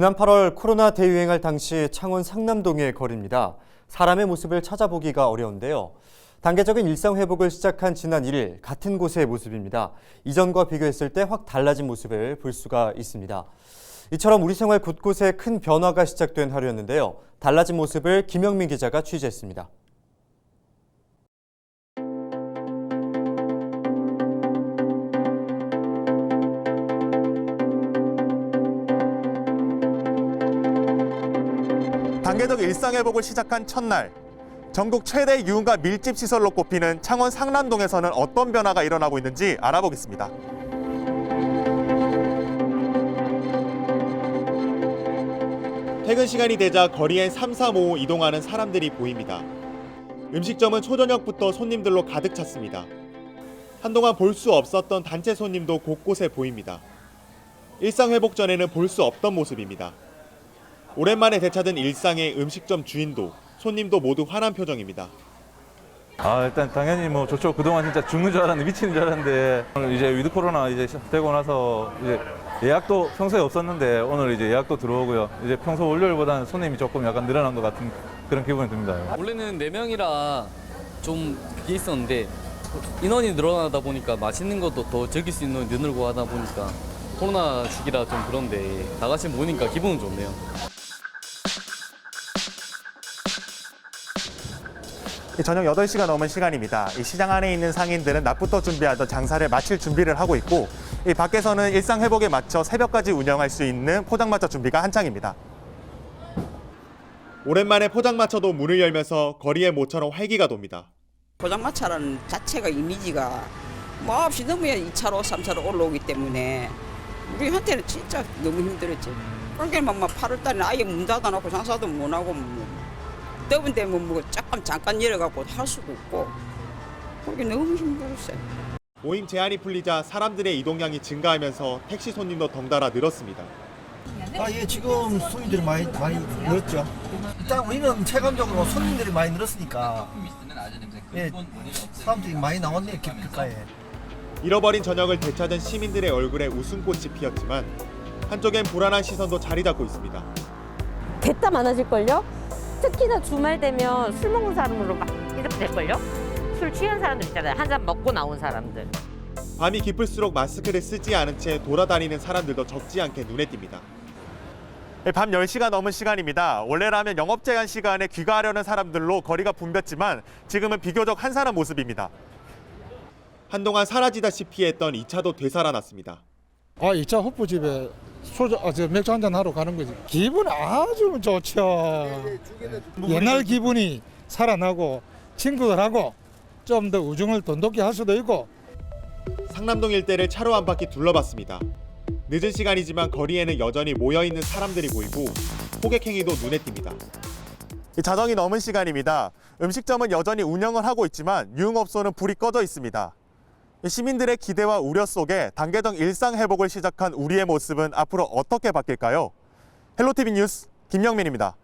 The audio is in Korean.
지난 8월 코로나 대유행할 당시 창원 상남동의 거리입니다. 사람의 모습을 찾아보기가 어려운데요. 단계적인 일상 회복을 시작한 지난 1일 같은 곳의 모습입니다. 이전과 비교했을 때 확 달라진 모습을 볼 수가 있습니다. 이처럼 우리 생활 곳곳에 큰 변화가 시작된 하루였는데요. 달라진 모습을 김영민 기자가 취재했습니다. 단계적 일상 회복을 시작한 첫날 전국 최대 유흥가 밀집 시설로 꼽히는 창원 상남동에서는 어떤 변화가 일어나고 있는지 알아보겠습니다. 퇴근 시간이 되자 거리엔 3, 4, 5 이동하는 사람들이 보입니다. 음식점은 초저녁부터 손님들로 가득 찼습니다. 한동안 볼 수 없었던 단체 손님도 곳곳에 보입니다. 일상 회복 전에는 볼 수 없던 모습입니다. 오랜만에 되찾은 일상의 음식점 주인도 손님도 모두 환한 표정입니다. 아 일단 당연히 뭐 좋죠. 그동안 진짜 죽는 줄 알았는데 미치는 줄 알았는데 오늘 이제 위드 코로나 이제 되고 나서 이제 예약도 평소에 없었는데 오늘 이제 예약도 들어오고요. 이제 평소 월요일보다는 손님이 조금 약간 늘어난 것 같은 그런 기분이 듭니다. 원래는 4명이라 좀 그게 있었는데 인원이 늘어나다 보니까 맛있는 것도 더 즐길 수 있는 눈을 늘고 하다 보니까 코로나 시기라 좀 그런데 다 같이 모이니까 기분은 좋네요. 저녁 8시가 넘은 시간입니다. 이 시장 안에 있는 상인들은 낮부터 준비하던 장사를 마칠 준비를 하고 있고 이 밖에서는 일상 회복에 맞춰 새벽까지 운영할 수 있는 포장마차 준비가 한창입니다. 오랜만에 포장마차도 문을 열면서 거리의 모처럼 활기가 돕니다. 포장마차라는 자체가 이미지가 뭐 없이 넘어야 2차로 3차로 올라오기 때문에 우리한테는 진짜 너무 힘들었지 그러니까 막, 막 8월달에 아예 문 닫아놓고 장사도 못하고 뭐 더운 데면 뭐 잠깐 잠깐 열어갖고 할 수도 없고 그게 너무 힘들었어요 모임 제한이 풀리자 사람들의 이동량이 증가하면서 택시 손님도 덩달아 늘었습니다. 아, 예, 지금 손님들이 많이 많이 늘었죠. 일단 우리는 체감적으로 손님들이 많이 늘었으니까 예, 사람들이 많이 나왔네요, 길가에. 잃어버린 저녁을 되찾은 시민들의 얼굴에 웃음꽃이 피었지만 한쪽엔 불안한 시선도 자리 잡고 있습니다. 됐다 많아질걸요? 특히나 주말 되면 술 먹는 사람으로 막 이렇게 될걸요? 술 취한 사람들 있잖아요. 한 잔 먹고 나온 사람들. 밤이 깊을수록 마스크를 쓰지 않은 채 돌아다니는 사람들도 적지 않게 눈에 띕니다. 밤 10시가 넘은 시간입니다. 원래라면 영업 제한 시간에 귀가하려는 사람들로 거리가 붐볐지만 지금은 비교적 한산한 모습입니다. 한동안 사라지다시피 했던 2차도 되살아났습니다. 아, 2차 호프집에 소주, 아, 저 맥주 한잔 하러 가는 거지. 기분 아주 좋죠. 옛날 기분이 살아나고 친구들하고 좀 더 우정을 돈독히 할 수도 있고 상남동 일대를 차로 한 바퀴 둘러봤습니다. 늦은 시간이지만 거리에는 여전히 모여 있는 사람들이 보이고 호객 행위도 눈에 띕니다. 자정이 넘은 시간입니다. 음식점은 여전히 운영을 하고 있지만 유흥업소는 불이 꺼져 있습니다. 시민들의 기대와 우려 속에 단계적 일상 회복을 시작한 우리의 모습은 앞으로 어떻게 바뀔까요? 헬로티비 뉴스 김영민입니다.